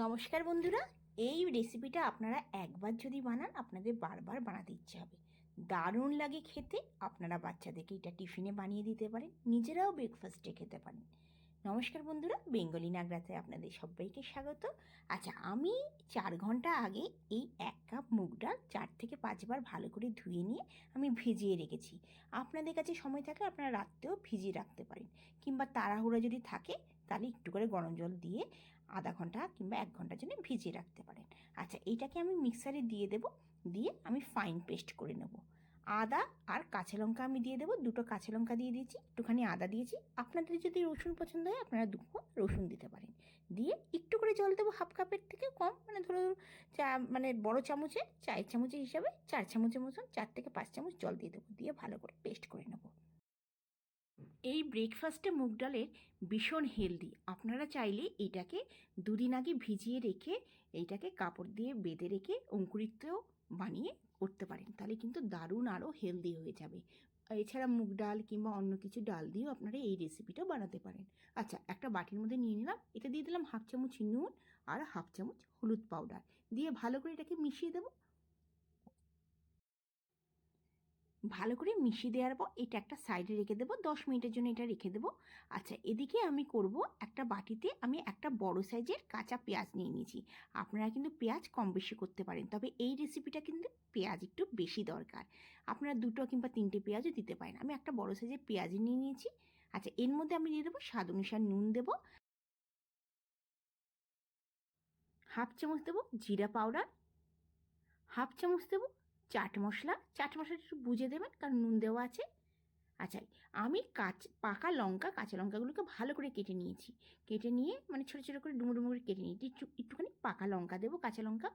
নমস্কার বন্ধুরা, এই রেসিপিটা আপনারা একবার যদি বানান, আপনাদের বারবার বানাতে ইচ্ছে হবে। দারুণ লাগে খেতে, আপনারা বাচ্চাদেরকে এটা টিফিনে বানিয়ে দিতে পারেন, নিজেরাও ব্রেকফাস্টে খেতে পারেন। নমস্কার বন্ধুরা, বেঙ্গলি নাগরাতে আপনাদের সবাইকে স্বাগত। আচ্ছা আমি চার ঘণ্টা আগে এই এক কাপ মুগ ডাল চার থেকে পাঁচবার ভালো করে ধুয়ে নিয়ে আমি ভিজিয়ে রেখেছি। আপনাদের কাছে সময় থাকলে আপনারা রাত্রেও ভিজিয়ে রাখতে পারেন, কিংবা তাড়াহুড়া যদি থাকে, তাহলে একটু করে গরম জল দিয়ে আধা ঘণ্টা কিংবা এক ঘণ্টার জন্য ভিজিয়ে রাখতে পারেন। আচ্ছা এইটাকে আমি মিক্সারে দিয়ে দেব, দিয়ে আমি ফাইন পেস্ট করে নেব। আদা আর কাঁচা লঙ্কা আমি দিয়ে দেবো, দুটো কাঁচা লঙ্কা দিয়ে দিয়েছি, একটুখানি আদা দিয়েছি। আপনাদের যদি রসুন পছন্দ হয়, আপনারা দুটো রসুন দিতে পারেন। দিয়ে একটু করে জল দেবো হাফ কাপের থেকে কম মানে ধরো চা মানে বড় চামচে, চায়ের চামচের হিসাবে চার চামচের মতন, চার থেকে পাঁচ চামচ জল দিয়ে দেবো, দিয়ে ভালো করে পেস্ট করে নেব। এই ব্রেকফাস্টে মুগ ডালের ভীষণ হেলদি আপনারা চাইলে এটাকে দুদিন আগে ভিজিয়ে রেখে এইটাকে কাপড় দিয়ে বেঁধে রেখে অঙ্কুরিতও বানিয়ে করতে পারেন। তাহলে কিন্তু দারুণ আরও হেলদি হয়ে যাবে। এছাড়া মুগ ডাল কিংবা অন্য কিছু ডাল দিয়েও আপনারা এই রেসিপিটা বানাতে পারেন। আচ্ছা একটা বাটির মধ্যে নিয়ে নিলাম। এটা দিয়ে দিলাম হাফ চামচ নুন আর হাফ চামচ হলুদ পাউডার দিয়ে ভালো করে এটাকে মিশিয়ে দেবো। ভালো করে মিশিয়ে দেওয়ার পর এটা একটা সাইডে রেখে দেবো। দশ মিনিটের জন্য এটা রেখে দেবো। আচ্ছা এদিকে আমি করব একটা বাটিতে আমি একটা বড় সাইজের কাঁচা পেঁয়াজ নিয়ে নিয়েছি। আপনারা কিন্তু পেঁয়াজ কম বেশি করতে পারেন, তবে এই রেসিপিটা কিন্তু পেঁয়াজ একটু বেশি দরকার। আপনারা দুটো কিংবা তিনটে পেঁয়াজও দিতে পারেন। আমি একটা বড় সাইজের পেঁয়াজ নিয়ে নিয়েছি। আচ্ছা এর মধ্যে আমি দিয়ে দেবো স্বাদ অনুসার নুন দেবো। হাফ চামচ দেবো জিরা পাউডার। হাফ চামচ দেবো চাট মশলা, চাট মশলাটা একটু বুঝে দেবেন কারণ নুন দেওয়া আছে। আচ্ছা আমি কাঁচ, পাকা লঙ্কা, কাঁচা লঙ্কাগুলোকে ভালো করে কেটে নিয়েছি। কেটে নিয়ে মানে ছোটো ছোটো করে ডুমো ডুমো করে কেটে নিয়েছি। একটু, একটুখানি পাকা লঙ্কা দেবো, কাঁচা লঙ্কা।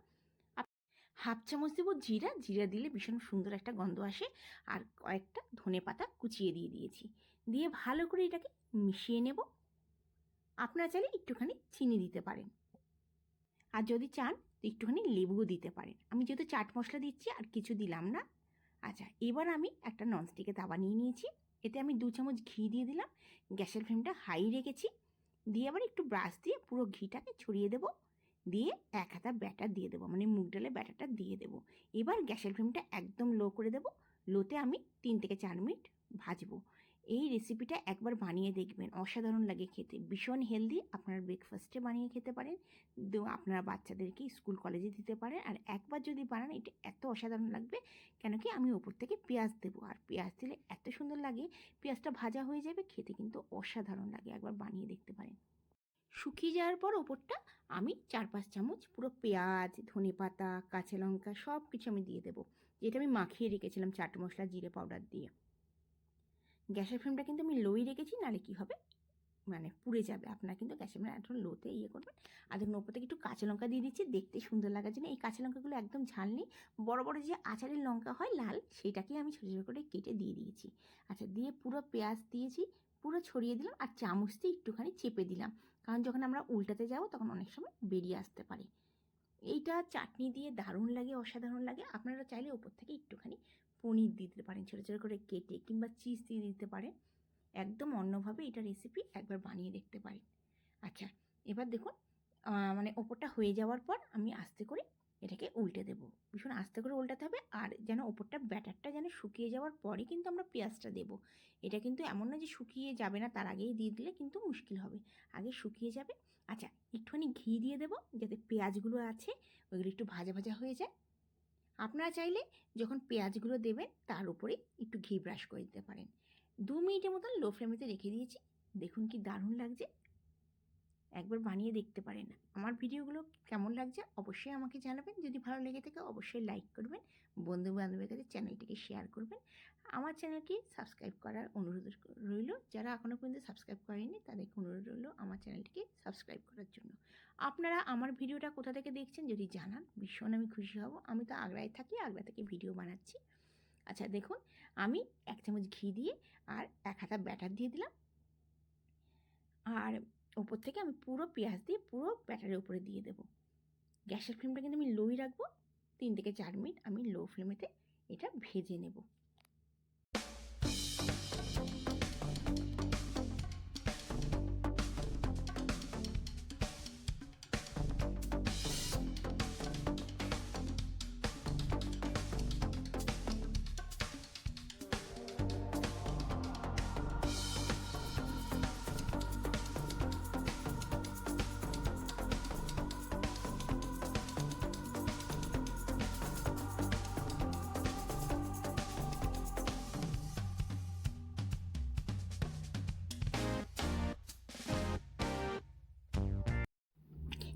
হাফ চামচ দেবো জিরা। জিরা দিলে ভীষণ সুন্দর একটা গন্ধ আসে। আর কয়েকটা ধনে পাতা কুচিয়ে দিয়ে দিয়েছি। দিয়ে ভালো করে এটাকে মিশিয়ে নেব। আপনারা চাইলে একটুখানি চিনি দিতে পারেন। আর যদি চান একটুখানি লেবুও দিতে পারেন। আমি যেহেতু চাট মশলা দিচ্ছি আর কিছু দিলাম না। আচ্ছা এবার আমি একটা ননস্টিকে তাওয়া নিয়ে নিয়েছি। এতে আমি দু চামচ ঘি দিয়ে দিলাম। গ্যাসের ফ্লেমটা হাই রেখেছি। দিয়ে আবার একটু ব্রাশ দিয়ে পুরো ঘিটাকে ছড়িয়ে দেবো। দিয়ে এক হাতা ব্যাটার দিয়ে দেবো মানে মুগ ডালের ব্যাটারটা দিয়ে দেবো। এবার গ্যাসের ফ্লেমটা একদম লো করে দেবো। লোতে আমি তিন থেকে চার মিনিট ভাজবো। এই রেসিপিটা একবার বানিয়ে দেখবেন। অসাধারণ লাগে খেতে। ভীষণ হেলদি আপনার ব্রেকফাস্টে বানিয়ে খেতে পারেন। আপনারা বাচ্চাদেরকে স্কুল কলেজে দিতে পারেন। আর একবার যদি বানান, এটা এত অসাধারণ লাগবে কেন কি আমি ওপর থেকে পেঁয়াজ দেবো। আর পেঁয়াজ দিলে এত সুন্দর লাগে, পেঁয়াজটা ভাজা হয়ে যাবে, খেতে কিন্তু অসাধারণ লাগে একবার বানিয়ে দেখতে পারেন। শুকিয়ে যাওয়ার পর ওপরটা আমি চার পাঁচ চামচ পুরো পেঁয়াজ, ধনে পাতা, কাঁচা লঙ্কা সব কিছু আমি দিয়ে দেবো। যেটা আমি মাখিয়ে রেখেছিলাম চাট মশলা, জিরে পাউডার দিয়ে। গ্যাসের ফ্লেমটা কিন্তু আমি লোই রেখেছি, নাহলে কী হবে? মানে পুড়ে যাবে। আপনারা কিন্তু গ্যাসের ফ্লেম একদম লোতে ইয়ে করবেন। আর দেখুন ওপর থেকে একটু কাঁচা লঙ্কা দিয়ে দিচ্ছি, দেখতে সুন্দর লাগার জন্য। এই কাঁচা লঙ্কাগুলো একদম ঝাল নেই। বড়ো বড়ো যে আচারের লঙ্কা হয় লাল, সেটাকে আমি ছোটো ছোটো করে কেটে দিয়ে দিয়েছি। আচ্ছা দিয়ে পুরো পেঁয়াজ দিয়েছি, পুরো ছড়িয়ে দিলাম আর চামচ দিয়ে একটুখানি চেপে দিলাম। কারণ যখন আমরা উল্টাতে যাব, তখন অনেক সময় বেরিয়ে আসতে পারে। এইটা চাটনি দিয়ে দারুণ লাগে, অসাধারণ লাগে। আপনারা চাইলে ওপর থেকে একটুখানি পনির দিতে পারেন, ছোটো ছোটো করে কেটে কিংবা চিজ দিয়ে দিতে পারেন। একদম অন্যভাবে এটা রেসিপি একবার বানিয়ে দেখতে পারেন। আচ্ছা এবার দেখুন মানে ওপরটা হয়ে যাওয়ার পর আমি আস্তে করে এটাকে উল্টে দেবো। ভীষণ আস্তে করে উল্টাতে হবে আর যেন ওপরটা ব্যাটারটা যেন শুকিয়ে যাওয়ার পরে কিন্তু আমরা পেঁয়াজটা দেবো। এটা কিন্তু এমন না যে শুকিয়ে যাবে না, তার আগেই দিয়ে দিলে কিন্তু মুশকিল হবে। আগে শুকিয়ে যাবে। আচ্ছা একটুখানি ঘি দিয়ে দেবো যাতে পেঁয়াজগুলো আছে, ওইগুলো একটু ভাজা ভাজা হয়ে যায়। আপনারা চাইলে যখন পেঁয়াজগুলো দেবেন, তার উপরে একটু ঘি ব্রাশ করে দিতে পারেন। দু মিনিটের মতন লো ফ্লেমেতে রেখে দিয়েছি। দেখুন কি দারুণ লাগছে। একবার বানিয়ে দেখতে পারেন। আমার ভিডিওগুলো কেমন লাগছে অবশ্যই আমাকে জানাবেন। যদি ভালো লেগে থাকে, অবশ্যই লাইক করবেন। বন্ধু বান্ধবের কাছে চ্যানেলটিকে শেয়ার করবেন। আমার চ্যানেলকে সাবস্ক্রাইব করার অনুরোধ রইল। যারা এখনও পর্যন্ত সাবস্ক্রাইব করেনি তাদেরকে অনুরোধ রইল আমার চ্যানেলটিকে সাবস্ক্রাইব করার জন্য। আপনারা আমার ভিডিওটা কোথা থেকে দেখছেন যদি জানান, ভীষণ আমি খুশি হব। আমি তো আগ্রায় থাকি, আগ্রা থেকে ভিডিও বানাচ্ছি। আচ্ছা দেখুন, আমি এক চামচ ঘি দিয়ে আর এক হাতা ব্যাটার দিয়ে দিলাম। আর ওপর থেকে আমি পুরো পেঁয়াজ দিয়ে পুরো ব্যাটারের উপরে দিয়ে দেবো। গ্যাসের ফ্লেমটা কিন্তু আমি লোই রাখব। তিন থেকে চার মিনিট আমি লো ফ্লেমেতে এটা ভেজে নেব।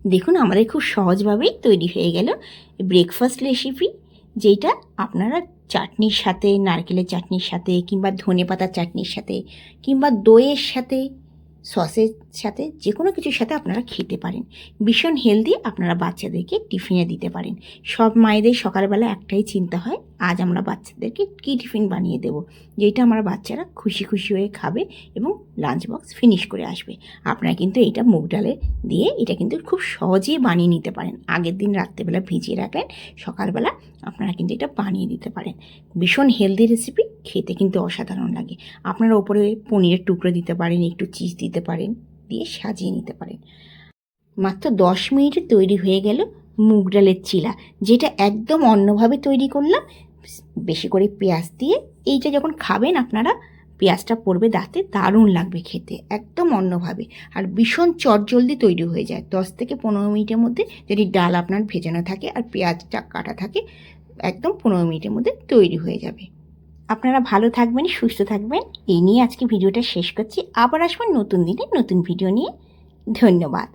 দেখুন, আমাদের খুব সহজভাবেই তৈরি হয়ে গেল ব্রেকফাস্ট রেসিপি যেটা আপনারা চাটনির সাথে, নারকেলের চাটনির সাথে, কিংবা ধনে পাতার চাটনির সাথে, কিংবা দইয়ের সাথে সসের সাথে যে কোনো কিছুর সাথে আপনারা খেতে পারেন। ভীষণ হেলদি আপনারা বাচ্চাদেরকে টিফিনে দিতে পারেন। সব মায়েদের সকালবেলা একটাই চিন্তা হয়, আজ আমরা বাচ্চাদেরকে কী টিফিন বানিয়ে দেব? যেটা আমার বাচ্চারা খুশি খুশি হয়ে খাবে এবং লাঞ্চ বক্স ফিনিশ করে আসবে। আপনারা কিন্তু এটা মুগ ডালে দিয়ে এটা কিন্তু খুব সহজেই বানিয়ে নিতে পারেন। আগের দিন রাত্রেবেলা ভিজিয়ে রাখলেন, সকালবেলা আপনারা কিন্তু এটা বানিয়ে দিতে পারেন। ভীষণ হেলদি রেসিপি খেতে কিন্তু অসাধারণ লাগে। আপনারা ওপরে পনিরের টুকরো দিতে পারেন, একটু চিজ দিতে পারেন। দিয়ে সাজিয়ে নিতে পারেন। মাত্র দশ মিনিটে তৈরি হয়ে গেল মুগ ডালের চিলা, যেটা একদম অন্যভাবে তৈরি করলাম। বেশি করে পেঁয়াজ দিয়ে এইটা যখন খাবেন আপনারা, পেঁয়াজটা পড়বে দাঁতে, দারুণ লাগবে খেতে, একদম অন্যভাবে। আর ভীষণ চটজলদি তৈরি হয়ে যায়। দশ থেকে পনেরো মিনিটের মধ্যে যদি ডাল আপনার ভেজানো থাকে আর পেঁয়াজটা কাটা থাকে, একদম পনেরো মিনিটের মধ্যে তৈরি হয়ে যাবে। আপনারা ভালো থাকবেন, সুস্থ থাকবেন। এই নিয়ে আজকে ভিডিওটা শেষ করছি। আবার আসবেন নতুন দিনে নতুন ভিডিও নিয়ে। ধন্যবাদ।